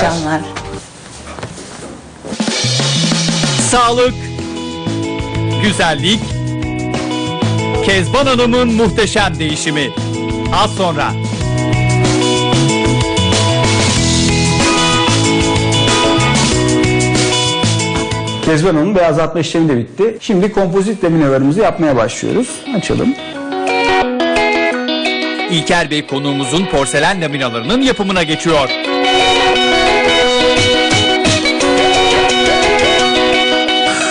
akşamlar. Sağlık, güzellik, Kezban Hanım'ın muhteşem değişimi. Az sonra. Kezban Hanım'ın beyazlatma işlemi de bitti. Şimdi kompozit laminalarımızı yapmaya başlıyoruz. Açalım. İlker Bey konuğumuzun porselen laminalarının yapımına geçiyor.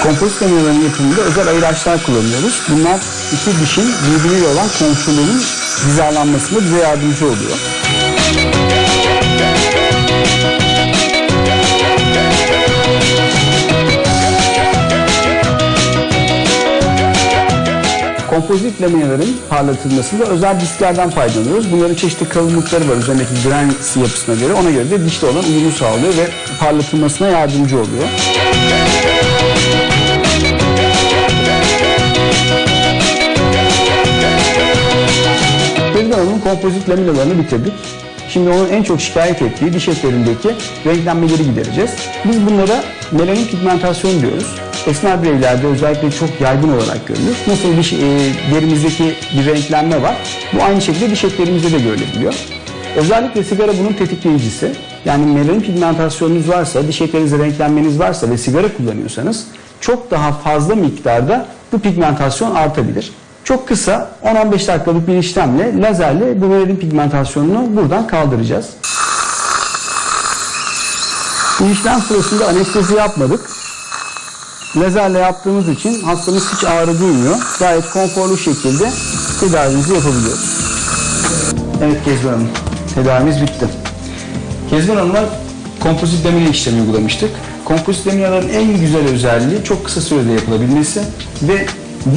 Kompozit laminaların yapımında özel ayıraçlar kullanıyoruz. Bunlar iki dişin birbiriyle olan komşuluğunun hizalanmasında bize yardımcı oluyor. Kompozit laminaların parlatılmasında özel disklerden faydalanıyoruz. Bunların çeşitli kalınlıkları var üzerindeki granit yapısına göre. Ona göre de dişle olan uyumu sağlıyor ve parlatılmasına yardımcı oluyor. Kompozit laminalarını bitirdik. Şimdi onun en çok şikayet ettiği diş etlerindeki renklenmeleri gidereceğiz. Biz bunlara melanin pigmentasyon diyoruz. Esmer bireylerde özellikle çok yaygın olarak görülür. Nasıl diş, e, derimizdeki bir renklenme var, bu aynı şekilde diş etlerimizde de görülebiliyor. Özellikle sigara bunun tetikleyicisi. Yani melanin pigmentasyonunuz varsa, diş etlerinizde renklenmeniz varsa ve sigara kullanıyorsanız çok daha fazla miktarda bu pigmentasyon artabilir. Çok kısa 10-15 dakikalık bir işlemle lazerle bu melanin pigmentasyonunu buradan kaldıracağız. Bu işlem sırasında anestezi yapmadık. Lazerle yaptığımız için hastamız hiç ağrı duymuyor. Gayet konforlu şekilde tedavimizi yapabiliyoruz. Evet Kezban Hanım, tedavimiz bitti. Kezban Hanım'la kompozit lamine işlemi uygulamıştık. Kompozit laminaların en güzel özelliği çok kısa sürede yapılabilmesi ve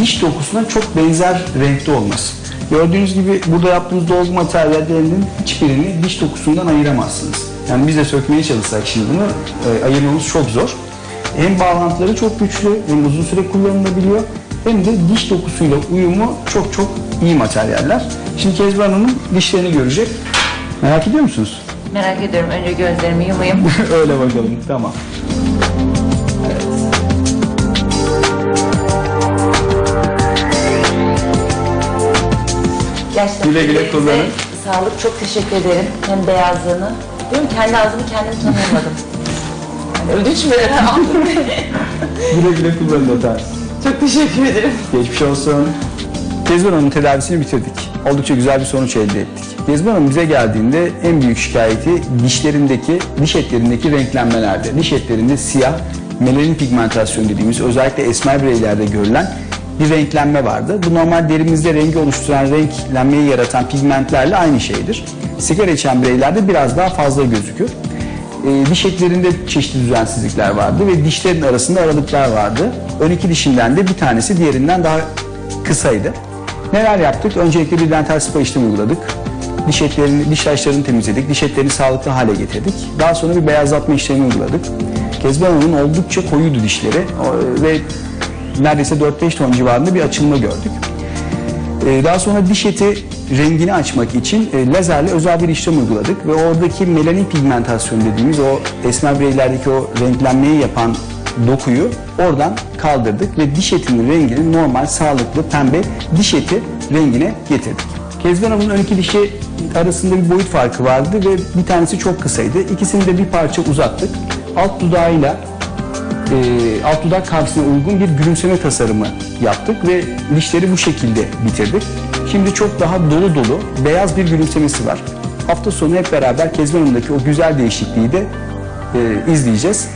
diş dokusuna çok benzer renkte olması. Gördüğünüz gibi burada yaptığımız dolgu materyallerinin hiçbirini diş dokusundan ayıramazsınız. Yani biz de sökmeye çalışsak şimdi bunu e, ayırmamız çok zor. Hem bağlantıları çok güçlü, hem uzun süre kullanılabiliyor, hem de diş dokusuyla uyumu çok çok iyi materyaller. Şimdi Kezban Hanım dişlerini görecek. Merak ediyor musunuz? Merak ediyorum. Önce gözlerimi yumayım. Öyle bakalım. Tamam. Gerçekten Güle güle kullanın. Sağlık. Çok teşekkür ederim. Hem beyazlığını. Diyorum kendi ağzımı kendim tanıyamadım. Yani ödünç mü aldım Güle güle kullanın efendim. Çok teşekkür ederim. Geçmiş olsun. Kezban Hanım'ın tedavisini bitirdik. Oldukça güzel bir sonuç elde ettik. Kezban Hanım bize geldiğinde en büyük şikayeti dişlerindeki, diş etlerindeki renklenmelerde. Diş etlerinde siyah, melanin pigmentasyon dediğimiz özellikle esmer bireylerde görülen bir renklenme vardı. Bu normal derimizde rengi oluşturan renklenmeyi yaratan pigmentlerle aynı şeydir. Sigara içen bireylerde biraz daha fazla gözükür. E, diş etlerinde çeşitli düzensizlikler vardı ve dişlerin arasında aralıklar vardı. Ön iki dişinden de bir tanesi diğerinden daha kısaydı. Neler yaptık? Öncelikle bir dental spa işlemi uyguladık. Diş etlerini, diş taşlarını temizledik, diş etlerini sağlıklı hale getirdik. Daha sonra bir beyazlatma işlemi uyguladık. Kezban Hanım'ın oldukça koyuydu dişleri ve neredeyse 4-5 ton civarında bir açılma gördük. Ee, Daha sonra diş eti rengini açmak için e, lazerle özel bir işlem uyguladık ve oradaki melanin pigmentasyon dediğimiz o esmer bireylerdeki o renklenmeyi yapan dokuyu oradan kaldırdık ve diş etinin rengini normal sağlıklı pembe diş eti rengine getirdik. Hanım'ın ön iki dişi arasında bir boyut farkı vardı ve bir tanesi çok kısaydı. İkisini de bir parça uzattık. Alt dudağıyla e, alt dudak kavisine uygun bir gülümseme tasarımı yaptık ve dişleri bu şekilde bitirdik. Şimdi çok daha dolu dolu beyaz bir gülümsemesi var. Hafta sonu hep beraber Kezban Hanım'daki o güzel değişikliği de e, izleyeceğiz.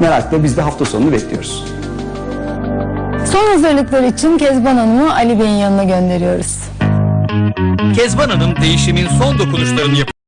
Merakla biz de hafta sonunu bekliyoruz. Son hazırlıklar için Kezban Hanım'ı Ali Bey'in yanına gönderiyoruz. Kezban Hanım değişimin son dokunuşlarını yapıyor.